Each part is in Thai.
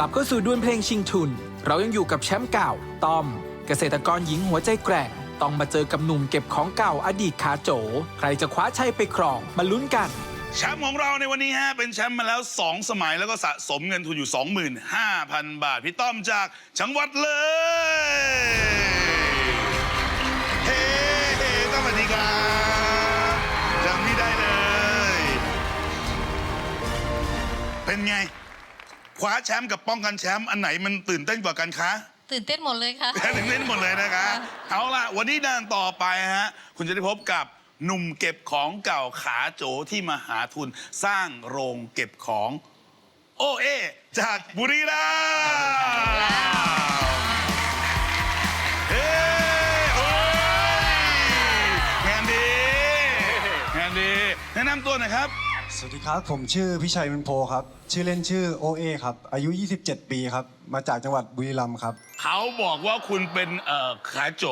กลับเข้าสู่ดวลเพลงชิงทุน เรายังอยู่กับแชมป์เก่าต้อม เกษตรกรหญิงหัวใจแกร่งต้องมาเจอกับหนุ่มเก็บของเก่าอดีตขาโจ ใครจะคว้าชัยไปครองมาลุ้นกัน แชมป์ของเราในวันนี้ฮะเป็นแชมป์มาแล้ว 2 สมัยแล้วก็สะสมเงินทุนอยู่ 25,000 บาท พี่ต้อมจากจังหวัดเลยเฮ้เฮ้ต้อมสวัสดีครับจำพี่ได้เลย เป็นไง คว้าแชมป์กับป้องกันแชมป์อันไหนมันตื่นเต้นกว่ากันคะ ตื่นเต้นหมดเลยค่ะ ตื่นเต้นหมดเลยนะคะ เอาล่ะ วันนี้ด้านต่อไปฮะ คุณจะได้พบกับหนุ่มเก็บของเก่าขาโจที่มาหาทุนสร้างโรงเก็บของ โอเอ จากบุรีรัมย์เฮ้โอ้ยงานดีงานดี แนะนำตัวหน่อยครับ สวัสดีครับ ผมชื่อพิชัยมันโพครับ ชื่อเล่นชื่อโอเอครับ อายุ 27 ปีครับ มาจากจังหวัดบุรีรัมย์ครับ เขาบอกว่าคุณเป็นเอ่อขาโจ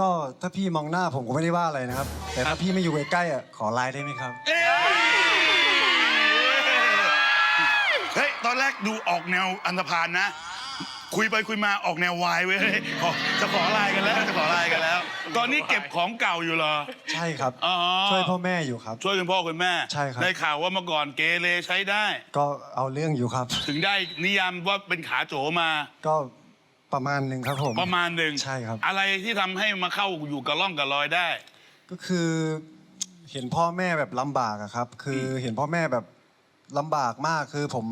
ก็ถ้าพี่มองหน้าผมก็ไม่ได้ว่าอะไรนะครับ แต่ถ้าพี่ไม่อยู่ใกล้ๆอะขอไลน์ได้ไหมครับ เอ้ยเฮ้ย ตอนแรกดูออกแนวอันธพาลนะ คุยไปคุยมาออกแนววายเว้ยขอจะขอไลน์กันแล้วจะขอไลน์กันแล้ว ตอนนี้เก็บของเก่าอยู่เหรอ ใช่ครับ อ๋อ ช่วยพ่อแม่อยู่ครับ ช่วยคุณพ่อคุณแม่ใช่ครับ ได้ข่าวว่าเมื่อก่อนเกเรใช้ได้ ก็เอาเรื่องอยู่ครับ ถึงได้นิยามว่าเป็นขาโจมา ก็ประมาณหนึ่งครับผม ประมาณหนึ่งใช่ครับ อะไรที่ทำให้มาเข้าอยู่กับร่องกับรอยได้ ก็คือเห็นพ่อแม่แบบลำบากอะครับ คือเห็นพ่อแม่แบบลำบากมากคือผม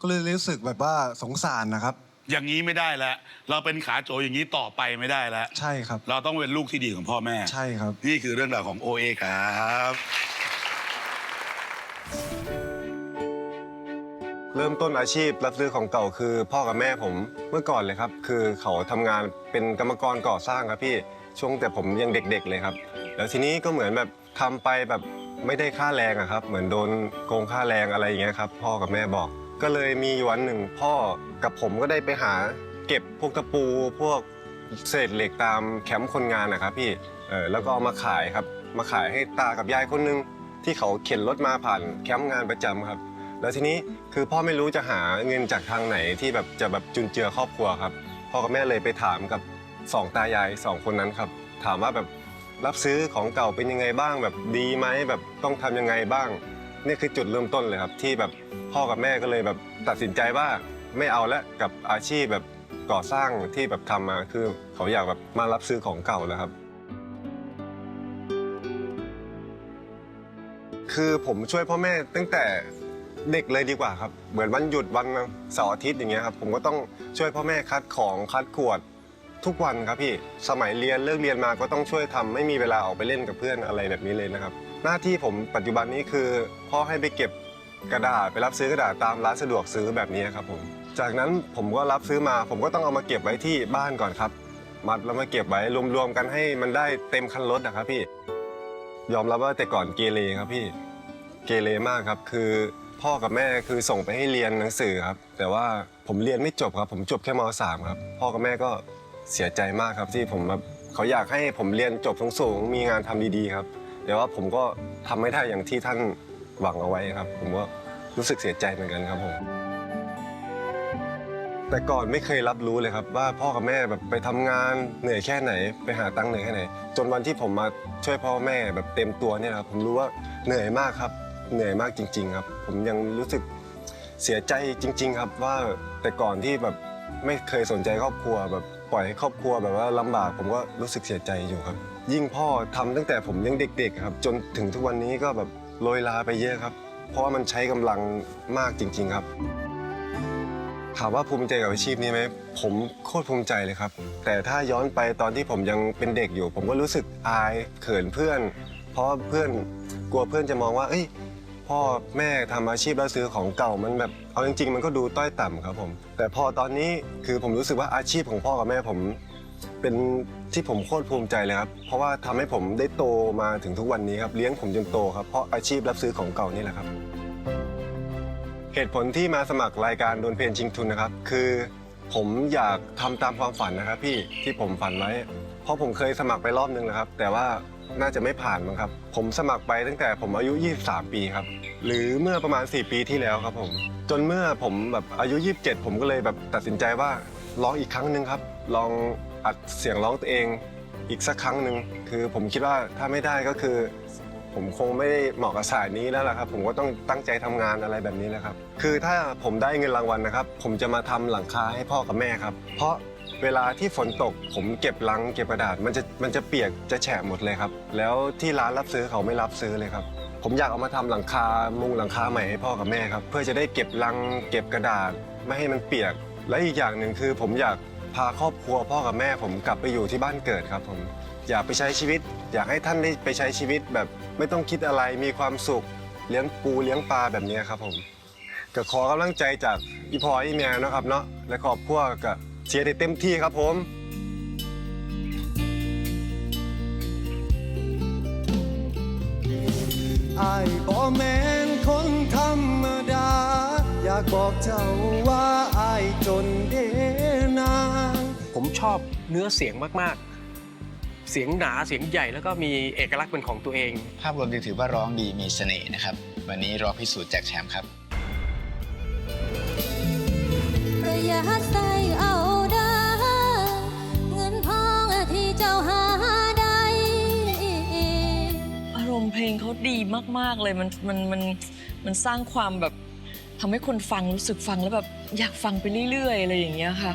ก็เลยรู้สึกแบบว่าสงสารนะครับ อย่างนี้ไม่ได้แล้ว เราเป็นขาโจอย่างนี้ต่อไปไม่ได้แล้ว ใช่ครับ เราต้องเป็นลูกที่ดีของพ่อแม่ ใช่ครับ นี่คือเรื่องราวของโอเอครับ เริ่มต้นอาชีพรับซื้อของเก่าคือพ่อกับแม่ผมเมื่อก่อนเลยครับ คือเขาทำงานเป็นกรรมกรก่อสร้างครับพี่ช่วงแต่ผมยังเด็ก ๆ เลยครับ แล้วทีนี้ก็เหมือนแบบทำไปแบบไม่ได้ค่าแรงอะครับ เหมือนโดนโกงค่าแรงอะไรอย่างเงี้ยครับ พ่อกับแม่บอก ก็เลยมีวันหนึ่งพ่อกับผมก็ได้ไปหาเก็บพวกตะปูพวกเศษเหล็กตามแคมป์คนงานนะครับพี่เออแล้วก็เอามาขายครับ มาขายให้ตากับยายคนหนึงที่เขาเข็นรถมาผ่านแคมป์งานประจำครับ แล้วทีนี้คือพ่อไม่รู้จะหาเงินจากทางไหนที่แบบจะแบบจุนเจือครอบครัวครับ พ่อกับแม่เลยไปถามกับสองตายายสองคนนั้นครับ ถามว่าแบบรับซื้อของเก่าเป็นยังไงบ้างแบบดีไหมแบบต้องทำยังไงบ้าง นี่คือจุดเริ่มต้นเลยครับ ที่แบบพ่อกับแม่ก็เลยแบบตัดสินใจว่าไม่เอาละกับอาชีพแบบก่อสร้างที่แบบทำมาคือเขาอยากแบบมารับซื้อของเก่าแล้วครับ คือผมช่วยพ่อแม่ตั้งแต่เด็กเลยดีกว่าครับ เหมือนวันหยุดวันเสาร์อาทิตย์อย่างเงี้ยครับผมก็ต้องช่วยพ่อแม่คัดของคัดขวด ทุกวันครับพี่ สมัยเรียนเลิกเรียนมาก็ต้องช่วยทำไม่มีเวลาออกไปเล่นกับเพื่อนอะไรแบบนี้เลยนะครับ หน้าที่ผมปัจจุบันนี้คือพ่อให้ไปเก็บกระดาษไปรับซื้อกระดาษตามร้านสะดวกซื้อแบบนี้ครับผม จากนั้นผมก็รับซื้อมา ผมก็ต้องเอามาเก็บไว้ที่บ้านก่อนครับ มัดแล้วมาเก็บไว้รวมๆกันให้มันได้เต็มคันรถนะครับพี่ ยอมรับว่าแต่ก่อนเกเรครับพี่ เกเรมากครับคือพ่อกับแม่คือส่งไปให้เรียนหนังสือครับ แต่ว่าผมเรียนไม่จบครับ ผมจบแค่ม .3 ครับ พ่อกับแม่ก็ เสียใจมากครับที่ผมแบบเขาอยากให้ผมเรียนจบสูงๆมีงานทำดีๆครับแต่ว่าผมก็ทำไม่ได้อย่างที่ท่านหวังเอาไว้ครับ ผมก็รู้สึกเสียใจเหมือนกันครับผม แต่ก่อนไม่เคยรับรู้เลยครับว่าพ่อกับแม่แบบไปทำงานเหนื่อยแค่ไหน ไปหาตังค์เหนื่อยแค่ไหน จนวันที่ผมมาช่วยพ่อแม่แบบเต็มตัวเนี่ยครับผมรู้ว่าเหนื่อยมากครับ เหนื่อยมากจริง ๆ ครับ ผมยังรู้สึกเสียใจจริง ๆ ครับว่าแต่ก่อนที่แบบ ไม่เคยสนใจครอบครัวแบบปล่อยให้ครอบครัวแบบว่าลำบากผมก็รู้สึกเสียใจอยู่ครับ ยิ่งพ่อทำตั้งแต่ผมยังเด็ก ๆ ครับ จนถึงทุกวันนี้ก็แบบโรยลาไปเยอะครับ เพราะว่ามันใช้กำลังมากจริง ๆครับ ถามว่าภูมิใจกับอาชีพนี้ไหมผมโคตรภูมิใจเลยครับ แต่ถ้าย้อนไปตอนที่ผมยังเป็นเด็กอยู่ ผมก็รู้สึกอายเขินเพื่อน เพราะเพื่อนกลัวเพื่อนจะมองว่า เอ้ย พ่อแม่ทำอาชีพแล้วซื้อของเก่ามันแบบเอาจริงๆ มันก็ดูต้อยต่ำครับผม แต่พอตอนนี้คือผมรู้สึกว่าอาชีพของพ่อกับแม่ผม เป็นที่ผมโคตรภูมิใจเลยครับ เพราะว่าทำให้ผมได้โตมาถึงทุกวันนี้ครับเลี้ยงผมจนโตครับเพราะอาชีพรับซื้อของเก่านี่แหละครับ เหตุผลที่มาสมัครรายการโดวลเพลงชิงทุนนะครับ คือผมอยากทำตามความฝันนะครับพี่ที่ผมฝันไว้ เพราะผมเคยสมัครไปรอบนึงแล้วครับ แต่ว่า น่าจะไม่ผ่านมั้งครับ ผมสมัครไปตั้งแต่ผมอายุ 23 ปีครับ หรือเมื่อประมาณ 4 ปีที่แล้วครับผม จนเมื่อผมแบบอายุ 27 ผมก็เลยแบบตัดสินใจว่าร้องอีกครั้งหนึ่งครับ ลองอัดเสียงร้องตัวเองอีกสักครั้งหนึ่งคือผมคิดว่าถ้าไม่ได้ก็คือ ผมคงไม่ได้เหมาะกับสายนี้แล้วล่ะครับ ผมก็ต้องตั้งใจทำงานอะไรแบบนี้นะครับ คือถ้าผมได้เงินรางวัลนะครับ ผมจะมาทำหลังคาให้พ่อกับแม่ครับ เพราะ เวลาที่ฝนตกผมเก็บลังเก็บกระดาษมันจะมันจะเปียกจะแฉะหมดเลยครับ แล้วที่ร้านรับซื้อเขาไม่รับซื้อเลยครับ ผมอยากเอามาทำหลังคามุงหลังคาใหม่ให้พ่อกับแม่ครับ เพื่อจะได้เก็บลังเก็บกระดาษไม่ให้มันเปียก และอีกอย่างหนึ่งคือ ผมอยากพาครอบครัวพ่อกับแม่ ผมกลับไปอยู่ที่บ้านเกิดครับผมอยากไปใช้ชีวิต อยากให้ท่านได้ไปใช้ชีวิตแบบไม่ต้องคิดอะไรมีความสุข เลี้ยงปูเลี้ยงปลาแบบนี้ครับผมก็ขอกำลังใจจากอีพออีเมียนะครับเนาะและครอบครัวก็ เชียร์ได้เต็มที่ครับผมไอ้ายบ่แม่นคนธรรมดา อยากบอกเจ้าว่าไอ้ายจนเดนางผมชอบเนื้อเสียงมาก ๆ เสียงหนาเสียงใหญ่แล้วก็มีเอกลักษณ์เป็นของตัวเอง ภาพรวมดีถือว่าร้องดีมีเสน่ห์นะครับ วันนี้รอพิสูจน์จากแชมป์ครับประหยัดใส่เงเขาดีมากๆเลยมันมันมันมันสร้างความแบบทำให้คนฟังรู้สึกฟังแล้วแบบอยากฟังไปเรื่อยๆอะไรอย่างเงี้ยค่ะ